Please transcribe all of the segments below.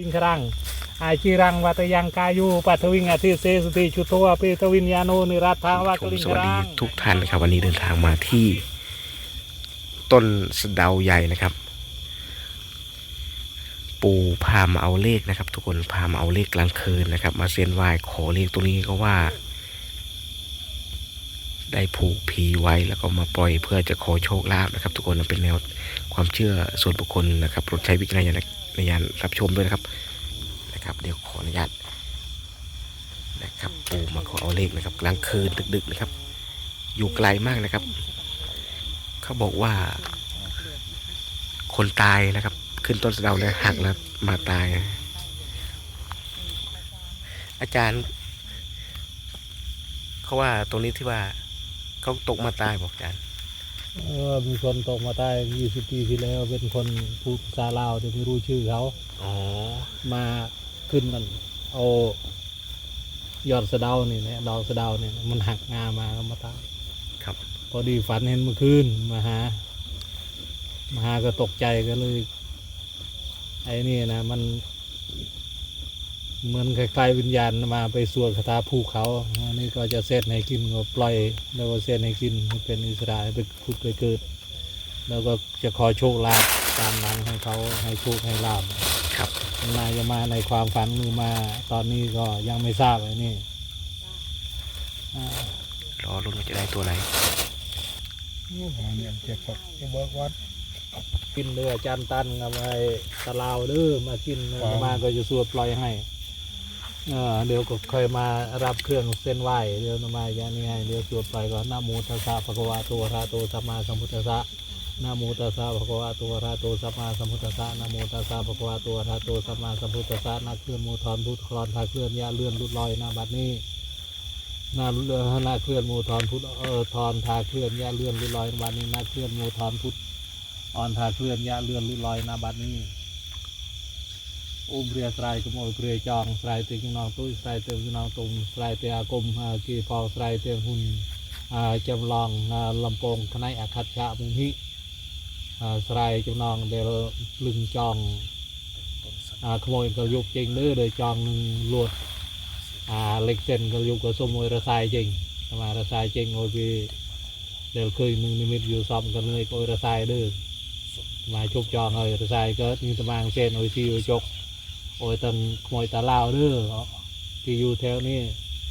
วิงครังอาชีรังวัตยังกายุปัทวิงอธิเสสุติชุโตอปิตวิญญาโนนิรัตถาวะผกมลิงสควัสรัดีงทุกท่านนะครับ วันนี้เดินทางมาที่ ต้นสะเดาใหญ่นะครับ ปู่พามาเอาเลขนะครับ ทุกคนพามาเอาเลขกลางคืนนะครับ มาเส้นไหว้ขอเลขตรงนี้ก็ว่า ได้ผูกผีไว้แล้วก็มาปล่อยเพื่อจะขอโชคลาภนะครับ ทุกคนเป็นแนวความเชื่อส่วนบุคคลนะครับโปรดใช้วิจารณญาณ ในการรับชมด้วยนะครับนะครับ เดี๋ยวขออนุญาตนะครับปูมาขอเอาเลขนะครับกลางคืนดึกๆนะครับ อยู่ไกลมากนะครับ เขาบอกว่า คนตายนะครับ ขึ้นต้นสะเดาแล้วหักแล้วมาตาย อาจารย์ เขาว่าตรงนี้ที่ว่าเขาตกมาตายบอกอาจารย์ มีคนตกมาตาย20 ปีที่แล้ว เป็นคนพูดภาษาลาวแต่ไม่รู้ชื่อเขา อ๋อ มาขึ้นมันเอายอดสะเดานี่เนี่ยดอกสะเดาเนี่ยมันหักงามาก็มาตายครับ พอดีฝันเห็นเมื่อคืนมาหา มาหาก็ตกใจก็เลย ไอ้นี่นะมัน เหมือนคล้ายๆวิญญาณมาไปสวดคาถาภูเขาอันนี้ก็จะเซตให้กินก็ปล่อย แล้วก็เซตให้กินให้เป็นอิสระให้ไปขุดไปเกิด แล้วก็จะขอโชคลาภตามนั้นให้เขาให้โชคให้ลาบครับนายจะมาในความฝันหรือมาตอนนี้ก็ยังไม่ทราบไอ้นี่อ่ารอรุ้นว่าจะได้ตัวไหนเนี่ยเจ็บครับที่เบิกวัดกินเดือจันตันกับไอ้ตะลาวเด้อมากินครับมาก็จะสวดปล่อยให้ เดี๋ยวก็เคยมารับเครื่องเส้นไหวเดี๋ยวมาอย่างนี้ให้เดี๋ยวสวดปก่อนนะโมตัสสะภะคะวะโตอะระหะโตสัมมาสัมพุทธัสสะนะโมตัสสะภะคะวะโตอะระหะโตสัมมาสัมพุทธัสสะนะโมตัสสะภะคะวะโตอะระหะโตสัมมาสัมพุทธัสสะนักเคลื่อนโมทอนพุทธคลอนทาเคลื่อนยาเลื่อนลุดลอยน้าบัดนี้นาเรือนาเคลื่อนโมทอนพุทธเออทอนทาเคลื่อนยาเลื่อนลุดลอยนาบัดนี้นาเคลื่อนโมทอนพุทธอ่อนทาเคลื่อนยาเลื่อนลุดลอยนาบัดนี้ อุ้มเรียสายกมอยเกรียจองสายเตียงนองตุ้ยสายเตียงนองตุงสายเตียกลมอ่ากีพอสายเตียงหุ่นจำลองลำโพงคณะอาคัตชะมุงหิอ่สายจำลองเดลลึงจองขโมยก็ยุกจริงเด้อโดยจองหนึ่งลวดเล็กเส้นก็ยุกก็สมมวยระสายจริงทำไมระสายจริง โอ้ยพี่เดี๋ยวเคยหนึ่งนิมิตอยู่ซ้อมกันเลยก็โอ้ยระสายเด้อมาชุบจองเลยระสายก็นี่ตะมางเส้นโอ้ยซีโอ้ยจกโอ้ยตันขโมยตาลาวเด้อที่อยู่แถวนี้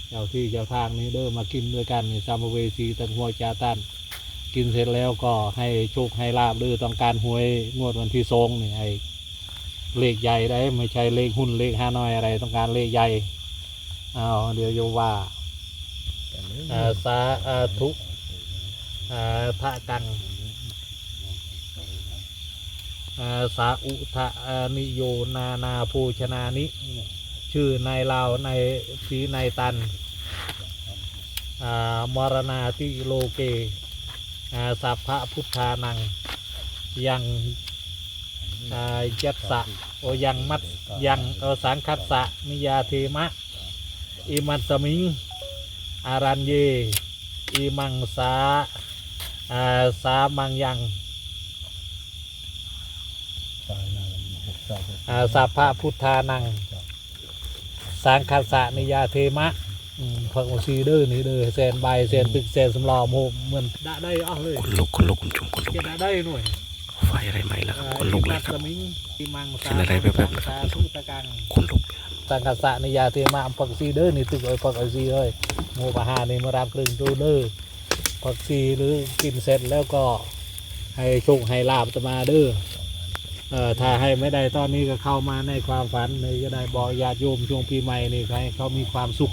เจ้าที่เจ้าทางนี้เด้อมากินด้วยกันนี่ซามเวซีตันหัวจาตันกินเสร็จแล้วก็ให้โชคให้ลาบเด้อต้องการหวยงวดวันที่สองนี่ให้เลขใหญ่ได้ไม่ใช่เลขหุ้นเลขห้าน้อยอะไร ต้องการเลขใหญ่เอาเดี๋ยวโยว่าอ่าสาอาทุอ่าทะกังอ่า สาอุทะอานิโยนานาภูชนานิ ชื่อในลาวในสีนตันอามรณาติโลเกอ่าสัพพะพุทธานัง ยังอายัตสะโอยังมัดยังเอสังคัสสะนิยาเทมะ อิมัตสมิง อารันเย อิมังสาอาสามังยัง สายนาสาย อ่าสัพพะพุทธานัง สังคัสสะนิยาเทมะอืมพักโอซีเดอร์นี่เด้อเซนใบเซนตึกเซนสำรองโมเหมือนได้ได้อ้อเลยคนลุกคนลุกคุณชมคนลุกเจะได้หน่วยไฟอะไรไหมแล้วครับคนลุกเลยครับอิมัสมิงอิมังสาเห็นอะไรแวบๆนะครับสาธุตะกังคนลุกสังกัสสะนิยาเทมะปักซีเด้อนี่ตึกเอ้ยปักไอซีเอ้ยโมปะหานี่มารับกลึงตูเด้อปักซีหรือกินเสร็จแล้วก็ให้โชคให้ลาบจะมาเด้อ เอ่อถ้าให้ไม่ได้ตอนนี้ก็เข้ามาในความฝันเลยจะได้บอกญาติโยมช่วงปีใหม่นี่ให้เขามีความสุข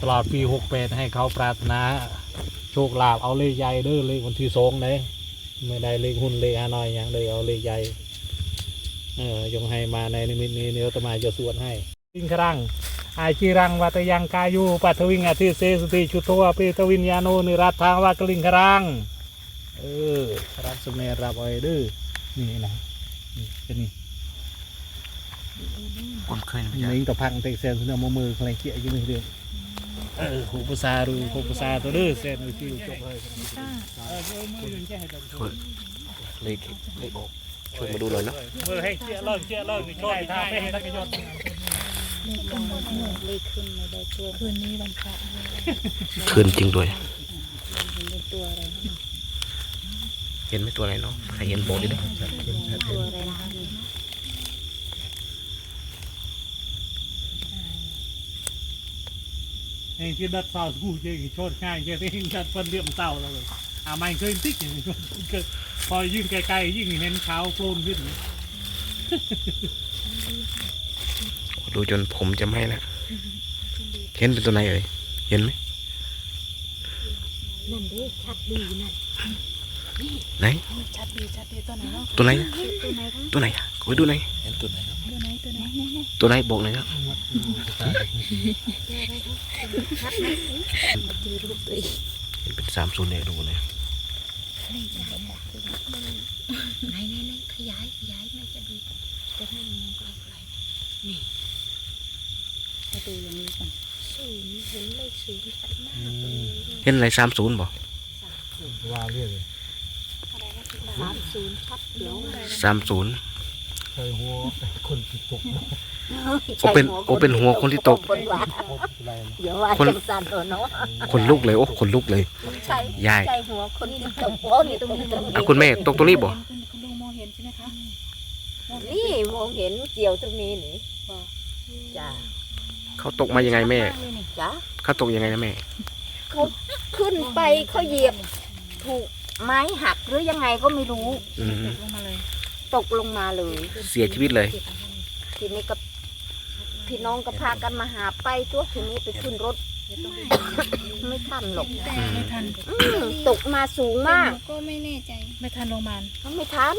ตลอดปีหกแปดให้เขาปรารถนาโชคลาภเอาเลขใหญ่เด้อเลขวันที่สองเลยไม่ได้เลขหุ้นเลขฮานอยอย่างเลยเอาเลขใหญ่เออจงให้มาในนิมิตนี้เนื้อตมาจะสวดให้วิงครังอาชีรังวัตยังกายุปัทวิงอธิเสสติชุโตปิตวิญญาโนนิรัตถาวะกลิงครังเออรับสมเนรับไอ้เด้อนี่นะ นี่เป็นนี่คนเคยไหมนี่กับพังเตกเซนเนื้อมือมืออะไรเกี่ยอยู่นี่เด้อเออหูภาษาดูหูภาษาตัวเด้อเซนเอาที่จบเลยเออมือมือยังแค่ให้ตัวคนเลขเลขออกช่วยมาดูหน่อยเนาะเมื่อให้เจี๊ยเลิกเจี๊ยเลิกนี่ช่วยทำให้ทักยศเลขขึ้นไม่ได้ตัวคืนนี้วันพระคืนจริงด้วยเห็นเป็นตัวอะไรนะ เห็นไหมตัวอะไรเนาะใครเห็นบอกดิเด้อตัวอะไรนะคะนี่ไอ้ที่ดัดเสากูเจ๊โชดง่ายเจ๊ที่ดัดฟันเลี่ยมเสาเราเลยอ่าไม่เคยติ๊กอย่างนี้ก็พอยิ่งไกลๆยิ่งเห็นขาวโพลนขึ้นดูจนผมจะไหม้แล้วเห็นเป็นตัวไหนเอ่ยเห็นไหมนั่นเด้ชัดดีนั่น ไหนชัดดีชัดดีตัวไหนเนาะตัวไหนตัวไหนคะตัวไหนอะขอดูหน่อยเห็นตัวไหนครับตัวไหนตัวไหนตัวไหนบอกหน่อยครับเห็นเป็นสามศูนย์เนี่ยดูเลยไหนไหนไหนขยายขยายแม่จะดูจะให้มันไกลไกลนี่มาดูอย่างนี้ก่อนศูนย์เห็นเลขศูนย์ชัดมากเห็นอะไรสามศูนย์บอกว่าเรียเลย สามศูนย์ชัดเดี๋ยวสามศูนย์ใส่หัวคนติดตกโอเป็นโอเป็นหัวคนที่ตกคนว่าพบอะไรนะเดี๋ยวว่าคนจังสันเนาะคนลุกเลยโอ้คนลุกเลยใช่ยายใช่หัวคนที่ตกโอ้นี่ตรงนี้ตรงอะนี้คุณแม่ตกตรงนี้บอกคุณลุงมองเห็นใช่ไหมคะนี่มองเห็นเกี่ยวตรงนี้นี่จ้าเขาตกมายังไงแม่จ้าเขาตกยังไงนะแม่เขาขึ้นไปเขาเหยียบถูก ไม้หักหรือยังไงก็ไม่รู้ อืมลงมาเลยตกลงมาเลย เสียชีวิตเลย ทีนี้ก็พี่น้องก็พากันมาหาไปตัวทีนี้ไปขึ้นรถ ไม่ทันหรอกไม่ทันอืมตกมาสูงมากก็ไม่แน่ใจไม่ทันลงมาไม่ทัน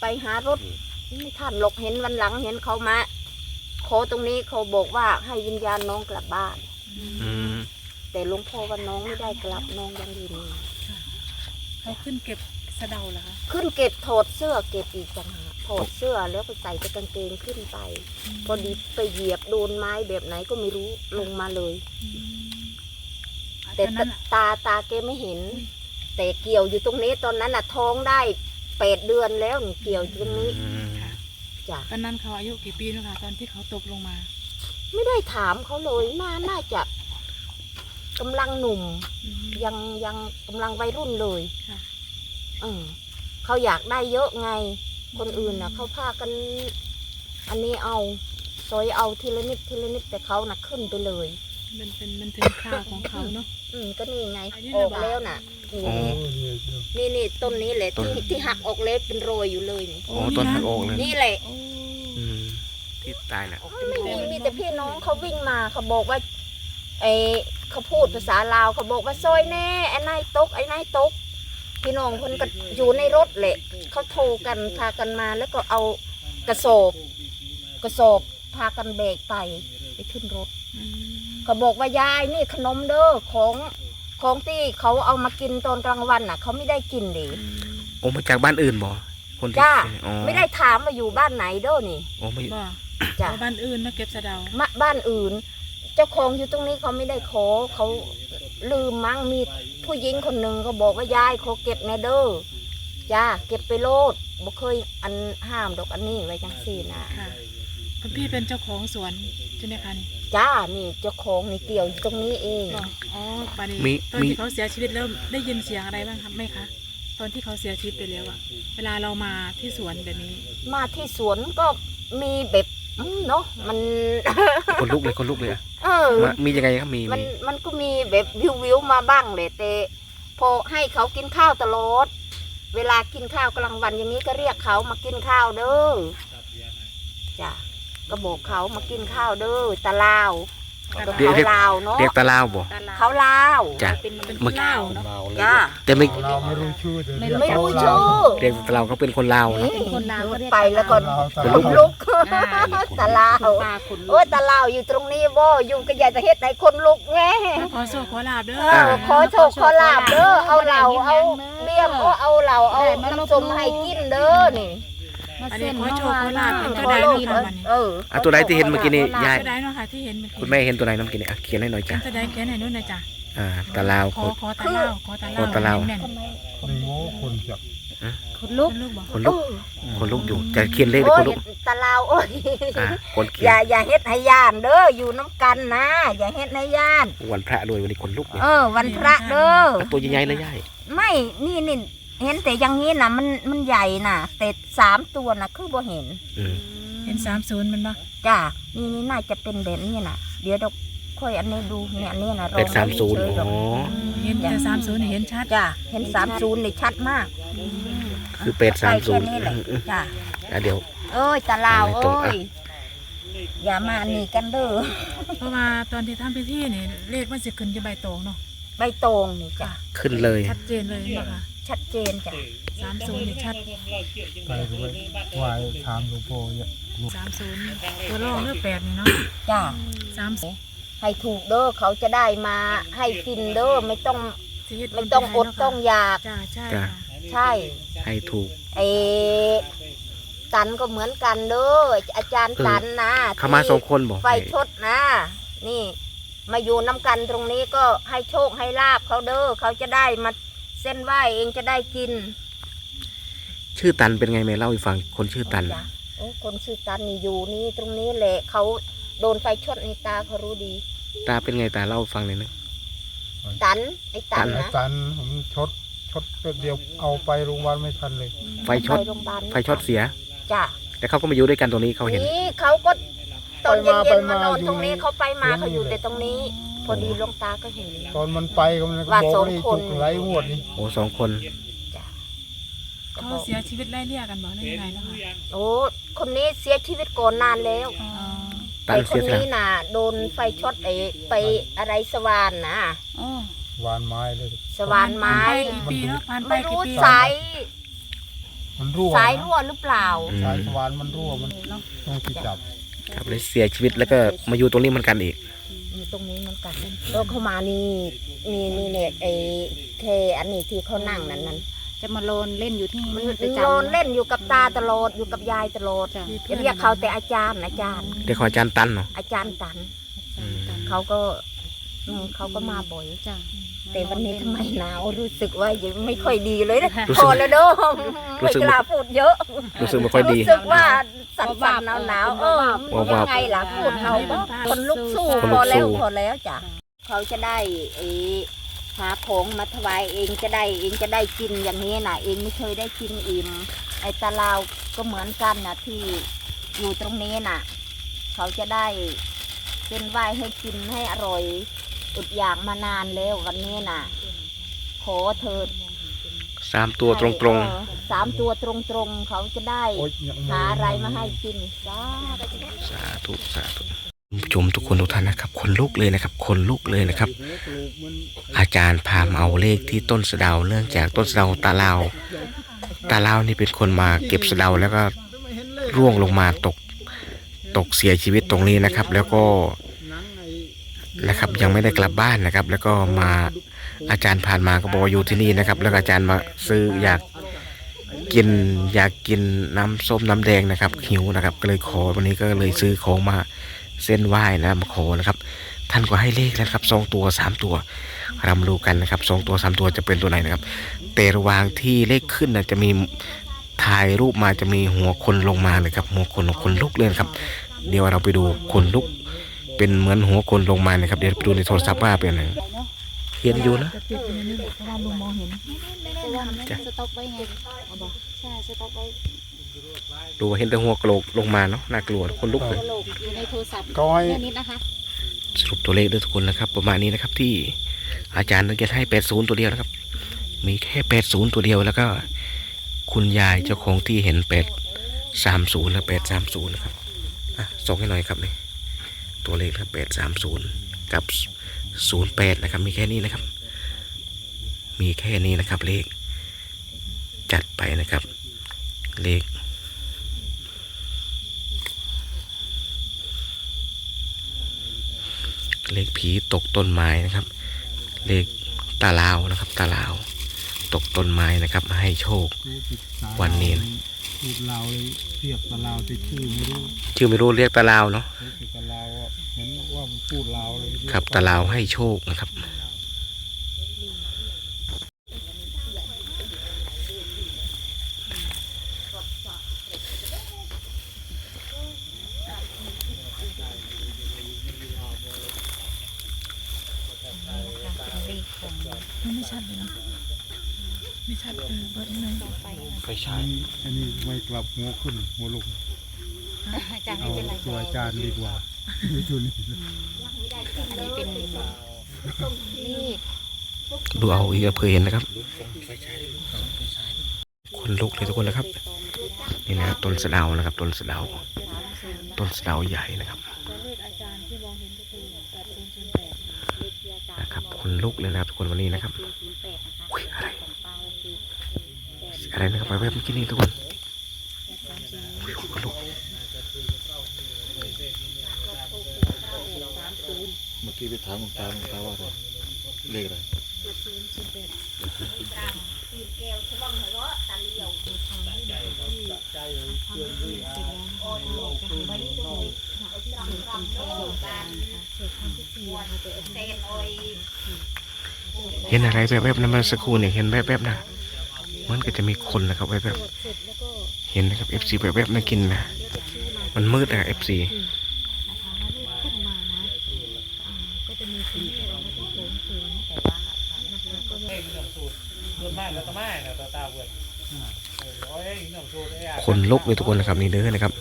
ไปหารถ ไม่ทันหรอกเห็นวันหลังเห็นเขามาขอตรงนี้เขาบอกว่าให้วิญญาณน้องกลับบ้าน อืม แต่หลวงพ่อว่าน้องไม่ได้กลับน้องยังอยู่นี่เขาขึ้นเก็บสะเดาเหรอคะขึ้นเก็บถอดเสื้อเก็บอีกต่างหากถอดเสื้อแล้วไปใส่แต่กางเกงขึ้นไป พอดีไปเหยียบโดนไม้แบบไหนก็ไม่รู้ลงมาเลย แต่ตอนนั้นอะตาตาแกไม่เห็น แต่เกี่ยวอยู่ตรงนี้ตอนนั้นน่ะท้องได้แปดเดือนแล้วนี่เกี่ยวอยู่ตรงนี้อืมจ้ะตอนนั้นเขาอายุกี่ปีนะคะตอนที่เขาตกลงมา ไม่ได้ถามเขาเลยน่าน่าจะ กำลังหนุ่ม ยังยังกำลังวัยรุ่นเลยค่ะเออเขาอยากได้เยอะไง คนอื่นน่ะเขาพากัน อันนี้เอาซอยเอาทีละนิดทีละนิดแต่เขาน่ะขึ้นไปเลย มันเป็นมันถึงคราวของเขาเนาะอืมก็นี่ไงอันนี้อระอกบาดแล้วน่ะนี่อ๋อนี่นี่ต้นนี้แหละที่ที่หักออกเล็บเป็นโรยอยู่เลยนี่อ๋อต้นหักออกเลยนี่แหละโอ้อืมที่ตายน่ะไม่มีมีแต่พี่น้องเขาวิ่งมาเขาบอกว่าไอ เขาพูดภาษาลาวเขาบอกว่าซอยแน่ไอ้นายตกไอ้นายตก พี่น้องคนก็อยู่ในรถแหละเขาโทรกันพากันมาแล้วก็เอากระสอบกระสอบพากันแบกไปไปขึ้นรถอืมเขาบอกว่ายายนี่ขนมเด้อของของที่เขาเอามากินตอนกลางวันน่ะ เขาไม่ได้กินดิโอ้มาจากบ้านอื่นบ่คนที่จ้าอ๋อไม่ได้ถามว่าอยู่บ้านไหนเด้อนี่โอ้ไม่ บ่จ้าเอาบ้านอื่นมาเก็บสะเดามาบ้านอื่น เจ้าของอยู่ตรงนี้เขาไม่ได้ขอเขาลืมมั้งมีผู้หญิงคนหนึ่งเขาบอกว่ายายขอเก็บแนเด้อจ้าเก็บไปโลดบ่เคยอันห้ามดอกอันนี้ไว้จังสี่นะค่ะคุณพี่เป็นเจ้าของสวนใช่ไหมคะนี่จ้านี่เจ้าของนี่เกี่ยวอยู่ตรงนี้เองบ่อ๋อบัดนี้มีตอนมี ที่เขาเสียชีวิตแล้วได้ยินเสียงอะไรบ้างครับไหมคะตอนที่เขาเสียชีวิตไปแล้วอะเวลาเรามาที่สวนแบบนี้มาที่สวนก็มีแบบอืม เนาะมัน คนลุกเลยคนลุกเลยอะเออ มามียังไงครับมีมันมีมันก็มีแบบวิววิวๆมาบ้างแหละแต่พอให้เขากินข้าวตลอด เวลากินข้าวกลางวันอย่างนี้ก็เรียกเขามากินข้าวเด้อจ้ะก็บอกเขามากินข้าวเด้อตะลาวตะลาวเขาลาวเนาะเรียกตาลาวบ่ เขาลาวจ้ะ เป็นเป็นเมื่อเล่าวเนาะเมาเลยจ้าแต่ไม่เราไม่รู้ชื่อเดี๋ยวเรียกไม่รู้เขาชื่อเรียกตาลาวเขาเป็นคนลาวนะนี่คนลาวก็เรียกไปแล้วก็เราคนตาลุกลุกอ่าตะลาวปลาขุนโอ้ยตะลาวอยู่ตรงนี้บ่อยู่ก็อยากจะเฮ็ดให้คนลุกไงขอโชคขอลาบเด้อ เออขอโชคขอลาบเด้อเอาเหล่าเอาเบี้ยมเอาเอาเหล่าเอาน้ำส้มให้กินเด้อนี่ อันนี้ขอโชคขอลาบเป็นขก็อได้โลเนาะกค่ะมันนี่เอออะตัวใดที่เห็นเมื่อกี้นี่ยายก็ได้เนาะค่ะที่เห็นเมื่อกี้คุณแม่เห็นตัวไหนน้ำกินเนี่ยอะเขียนให้หน่อยจ้ะแสดงแค่ไหนนู่นนะจ๊ะอ่าตาลาวขคอนขอตาเล่าขอตาขอตาเล่าเล่า แม่นไม่โง่คนจับคนลุกเป็นลูกบอกคนลุกคนลุกอยู่จะเขียนเลขหรือโอ้คยนลุกตาลาวโอ้ยอ่าคนเขียอย่านอย่าเฮ็ดให้ย่านเด้ออยู่น้ำกันนะอย่าเฮ็ดให้ย่าน วันพระด้วยวันนี้คนลุกเนี่ยเออ วันพระเด้อตัวใหญ่ๆเลยย่ายไม่นี่นี่ เห็นแต่อย่างนี้นะมันมันใหญ่น่ะ แต่สามตัวน่ะ คือบ่เห็นอืมเห็นสามศูนย์มันปะจ้านี่นี่น่าจะเป็นแบบนี้น่ะ เดี๋ยวเราค่อยอันนี้ดูเนี่ยอันนี้น่ะเป็ดสามศูนย์เฉๆหรอ๋อกอเห็นแต่สามศูนย์เห็นชัดจ้าเห็นสามศูนย์นี่ชัดมากคือเป็ดสามศูนย์ใกล้แค่นี้แหละจ้าเดี๋ยว เอ้ยตาลาวไม่ตรงเอ้อะยอย่ามาอันนี่กันเด้อเพราะว่าตอนที่ทำพิธีนี่เลขมันสิขึ้นที่ใบตองเนาะใบตองนี่จ้าขึ้นเลยชัดเจนเลยปะคะ ชัดเจนจ้ะสามศูนย์นี่ชัดไปก็ไปไหวายถามหลวงพ่อเนี่ย สามศูนย์ตัวรองเลือกแปดนี่เนาะจ้าสามศูนย์ให้ถูกเด้อเขาจะได้มาให้กินเด้อไม่ต้องชีวิตไม่ต้องอดต้องอยาก จ้าใช่จ้ะค่ะใช่ให้ถูก ไอ้ตันก็เหมือนกันเด้ออาจารย์เออตันนะเขามาสองคนบอกไฟชดนะ นี่ มาอยู่น้ำกันตรงนี้ก็ให้โชคให้ลาบเขาเด้อเขาจะได้มาเส้นไหวเองจะได้กินชื่อตันเป็นไงแม่เล่าให้ฟังคนชื่อตัน จ้ะโอ้คนชื่อตันนี่อยู่นี่ตรงนี้แหละเขาโดนไฟชดในตาเขารู้ดี ตาเป็นไงตาเล่าให้ฟังเลยนะ ตันไอ้ตันตันะตันผมชดชดแป๊บเดียวเอาไปโรงพยาบาลไม่ทันเลย ไฟช็อต ไปโรงพยาบาลไฟช็อตเสีย จ้ะแต่เขาก็มาอยู่ด้วยกันตรงนี้เขาเห็น นี่เขาก็ตอนไปมาเย็นๆไปมามานอนตรงนี้อยู่เขาไปมาเสียงเขาอยู่อยู่แต่ตรงนี้ พอดีหลวงตาก็เห็น ตอนมันไปก็มันก็ว่าบอกสองนี่คนจุกไหลหวดนี่โอ้สองคน ก็เขาบอกเสียชีวิตไล่เลี่ยกันบอกได้ยังไงเนาะคะโอ้คนนี้เสียชีวิตก่อนนานแล้วอ๋อตันไอ้คเสียนสละนี้น่ะ โดนไฟช็อตไอ้ไปอะไรสว่านนะอ๋อหวานไม้เลย สว่านไม้ผ่านไปกี่ปีเนาะผ่านไปไม่กี่รู้ปีสายมันรั่วสายรั่วหรือเปล่าอืมสายสวานมันรั่วมันต้องที่จับครับเลยเสียชีวิตแล้วก็มาอยู่ตรงนี้เหมือนกันอีกอยู่ ตรงนี้เหมันกันแล้วเขามานี่นี่นี่เนี่ยไอ้เคอันนี้ที่เขานั่งนั่นนั่นจะมาโลนเล่นอยู่ที่มันนี่ประจำนอนเล่นอยู่กับตาตลอดอยู่กับยายตลอดจ้ะจะเรียกเขาแต่อาจารย์อาจารย์เด็กของอาจารย์ตันเนาะอาจารย์ตันอืมเขาก็อืมเขาก็มาบ่อยจ้ะ แต่วันนี้ทำไมหนาวรู้สึกว่ายังไม่ค่อยดีเลยนะรู้พสึกอแล้วเด้อรู้ไม่สึก กล้าพูดเยอะรู้สึกไม่ค่อยดี รู้สึกว่าสั่นๆหนาวๆเออว่ายัว่างไงล่ะพูดเขาก็คนลุกสู้คนลุพอกแล้วสู้พอแล้วจ้ะเขาจะได้ไอ้หาของมาถวายเองจะได้เองจะได้กินอย่างนี้น่ะเองไม่เคยได้กินอิ่มไอ้ตาลาวก็เหมือนกันนะที่อยู่ตรงนี้น่ะ เขาจะได้เส้นไหว้ให้กินให้อร่อย อดอยากมานานแล้ววันนี้น่ะ ขอเถิดสามตัวตรงเออสามตัวตรงๆเขาจะได้โอ๊ยยังหาอะไรมาให้กินจ้า ๆ สาธุสาธุชมทุกคนทุกท่านนะครับคนลุกเลยนะครับคนลุกเลยนะครับ อาจารย์พามาเอาเลขที่ต้นสะเดาเนื่องจากต้นสะเดาตาลาว ตาลาวนี่เป็นคนมาเก็บสะเดาแล้วก็ร่วงลงมาตกตกเสียชีวิตตรงนี้นะครับ แล้วก็ นะครับ ยังไม่ได้กลับบ้านนะครับ แล้วก็มาอาจารย์ผ่านมาก็บอกว่าอยู่ที่นี่นะครับ แล้วก็อาจารย์มาซื้ออยากกินอยากกินน้ำส้มน้ำแดงนะครับหิวนะครับ ก็เลยขอวันนี้ก็เลยซื้อของมาเส้นไหว้นะมาขอนะครับ ท่านก็ให้เลขแล้วนะครับสองตัวสามตัวรามาดูกันนะครับสองตัวสามตัวจะเป็นตัวไหนนะครับ แต่ระหว่างที่เลขขึ้นนะจะมีถ่ายรูปมาจะมีหัวคนลงมาเลยครับหัวคนคนลุกเลยครับ เดี๋ยวเราไปดูคนลุก เป็นเหมือนหัวคนลงมานะครับเดี๋ยวไปดูในโทรศัพท์ว่าเป็นอะไรเห็นอยู่นะจะติดอยู่ในนี้เพราะว่าลุงมองเห็นเพราะว่ามันไม่ได้สต็อกไว้ไงเอาบอกใช่สต็อกไว้ดูเห็นแต่หัวกะโหลกลงมาเนาะน่ากลัวคนลุกเลยอยู่ในโทรศัพท์ก็ให้แค่นี้นะคะสรุปตัวเลขด้วยทุกคนนะครับ ประมาณนี้นะครับที่อาจารย์นักเรียนให้แปดศูนย์ตัวเดียวนะครับ มีแค่แปดศูนย์ตัวเดียวแล้วก็ คุณยายเจ้าของที่เห็นแปดสามศูนย์และแปดสามศูนย์นะครับอะส่งให้หน่อยครับนี่ ตัวเลขครับแปดสามศูนย์กับศูนย์แปดนะครับ มีแค่นี้นะครับ มีแค่นี้นะครับเลข จัดไปนะครับ เลขเลขผีตกต้นไม้นะครับ เลขตาลาวนะครับ ตาลาว ตกต้นไม้นะครับมาให้โชควันนี้ นะพูดลาวเลยเรียกตะลาวแต่ชื่อไม่รู้ชื่อไม่รู้เรียกตาลาวเนาะเรียกตะลาวอะเห็นว่ามันพูดลาวเลยครับตาลาวให้โชคนะครับ ชัดเลยเนาะไม่ ชัดเออเบิร์ดหน่อยไฟฉาอัยนนี้อันนี้ไม่กลับหัวขึ้นหัวลงอาจารย์เอาไม่เป็นไรตัวอาจารย์ดีกว่าไม่ตัวนี้อันนี้เป็นเลขดูเอาอีกเผื่อเห็นนะครับ คนลุกเลยทุกคนนะครับ นี่นะครับต้นสะเดานะครับ ต้นสะเดา ต้นสะเดาใหญ่นะครับตัวเลขอาจารย์ที่มองเห็นก็คือแปดศูนย์ศูนย์แปดนะครับ คนลุกเลยนะครับทุกคนวันนี้นะครับอุ๊ยอะไร อะไรนะครับไปแบบเมื่อกี้นี้ทุกคนอุ๊ยคนลุกเมื่อกี้ไปถามหลวงตาหลวงตาว่าอะไรเลขอะไรเห็นอะไรแบบๆนั้นเมื่อสักครู่เนี่ยเห็นแบบๆนะ มันก็จะมีคนนะครับแบบๆเห็นนะครับ FC แบบๆนะกินนะมันมืดอะ FC ขึ้นมานะอ่าก็จะมีคนที่เราก็จะโค้งสูงแต่ว่านะคะก็ไม่คนลุกเลยทุกคนนะครับนี่เด้อนะครับ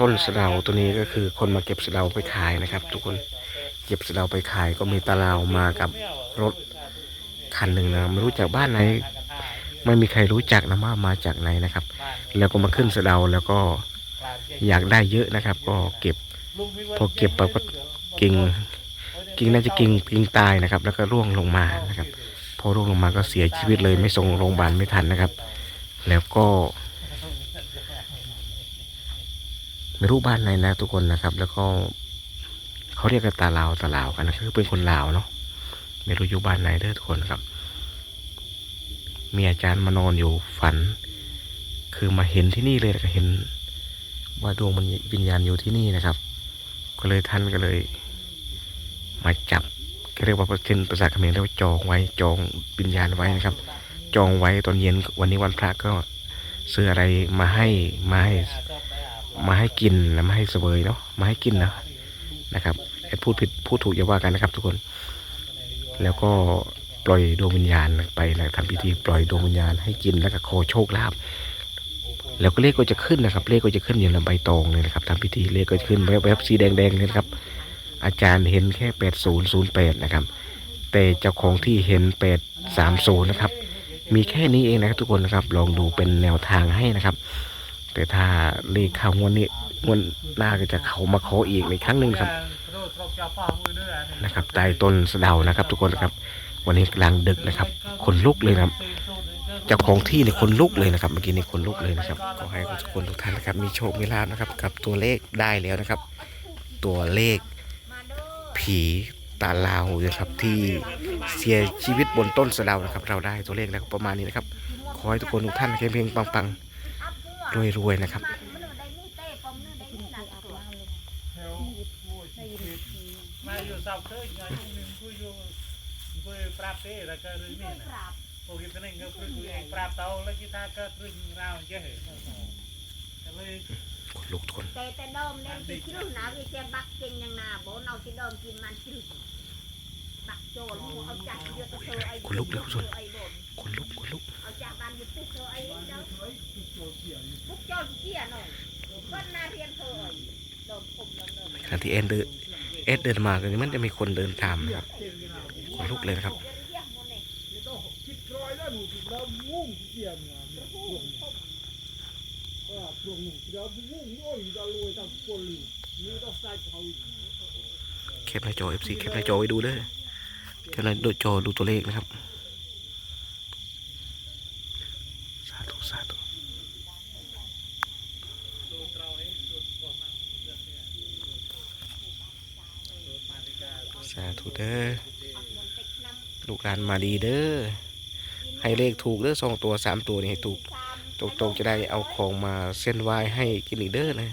ต้นสะเดาตัวนี้ก็คือคนมาเก็บสะเดาไปขายนะครับ ทุกคนเก็บสะเดาไปขายก็มีตาลาวมากับรถคันหนึ่งนะไม่รู้จากบ้านไหนไม่มีใครรู้จักนะว่ามาจากไหนนะครับ แล้วก็มาขึ้นสะเดาแล้วก็อยากได้เยอะนะครับ ก็เก็บพอเก็บไปก็กิ่งกิ่งน่าจะกิ่งกิ่งตายนะครับ แล้วก็ร่วงลงมานะครับ พอร่วงลงมาก็เสียชีวิตเลยไม่ส่งโรงพยาบาลไม่ทันนะครับ แล้วก็ ไม่รู้บ้านไหนนะทุกคนนะครับ แล้วก็ เขาเรียกกันตาลาวตาลาวกันนะคือเป็นคนลาวเนาะไม่รู้อยู่บ้านไหนเด้อทุกคนครับ มีอาจารย์มานอนอยู่ฝัน คือมาเห็นที่นี่เลยนะเห็น ว่าดวงมันวิญญาณอยู่ที่นี่นะครับ ก็เลยท่านก็เลย มาจับก็เรียกว่าเป็นภาษาเขมรเรียกว่าจองไว้จองวิญญาณไว้นะครับ จองไว้ตอนเย็นวันนี้วันพระก็ซื้ออะไรมาให้มาให้มาให้กินนะมาให้เสวยเนาะมาให้กินนะนะครับ พูดผิดพูดถูกอย่าว่ากันนะครับ ทุกคน แล้วก็ปล่อยดวงวิญญาณไปนะทำพิธีปล่อยดวงวิญญาณให้กินแล้วก็ขอโชคลาภแล้วก็เลขก็จะขึ้นนะครับ เลขก็จะขึ้นอย่างลำใบตองเลยนะครับทำพิธีเลขก็จะขึ้นแวบๆสีแดงๆเลยนะครับ อาจารย์เห็นแค่แปดศูนย์ศูนย์แปดนะครับ แต่เจ้าของที่เห็นแปดสามศูนย์นะครับ มีแค่นี้เองนะครับทุกคนนะครับ ลองดูเป็นแนวทางให้นะครับ แต่ถ้าเลขเข้างวดนี้งวดหน้าก็จะเขามาขออีกในครั้งหนึ่งครับ นะครับใต้ต้นสะเดานะครับ ทุกคนนะครับ วันนี้กลางดึกนะครับคนลุกเลยนะครับเจ้าของที่เนี่ยคนลุกเลยนะครับเมื่อกี้นี่คนลุกเลยนะครับขอให้ทุกคนทุกท่านนะครับมีโชคมีลาภนะครับกับตัวเลขได้แล้วนะครับ ตัวเลขผีตาลาวนะครับที่เสียชีวิตบนต้นสะดานะครับ เราได้ตัวเลขแล้วประมาณนี้นะครับ ขอให้ทุกคนทุกท่านเพ่งๆปังๆรวยๆนะครับาแล้วกีตาร์ก็เรื่องราวเยอะก็เลยคนลุกทุกคนแต่แต่เดิมเนี่ยที่คิดหนาวิเศษบักเก่งยังนาบ่เอาที่เดิมกินมันคิดบักโจรหัวเอาจัดเยอะเธอไอ้คนลุกเลยคุณผู้ชมไอ้บ่นคนลุกคนลุกเอาจากบ้านอยู่ปุ๊บเธอไอ้เจ้าปุ๊บโจรเกี่ยหน่อยก็นาเรียนเธอไอ้เดิมผมเดิมเดิมขณะที่เอ็นเดิน เอสเดินมาตรงนี้มันจะมีคนเดินตามนะครับคนลุกเลยนะครับคิดร้อยแล้วหน้ายพวกนี้เออพวกหนูเดี๋ยวงุ่งโจเลยนี่ต้องใส่เขาอีกแคปหน้าจอ FC แคปหน้าจอไว้ดูเด้อแคปหน้าจอดูตัวเลขนะครับ สาธุสาธุสาธุเด้อลูกหลาน มาดีเด้อให้เลขถูกเด้อสองตัวสามตัวนี่ให้ถูกตรงๆจะได้เอาของมาเส้นไหว้ให้กินอีกเด้อนะ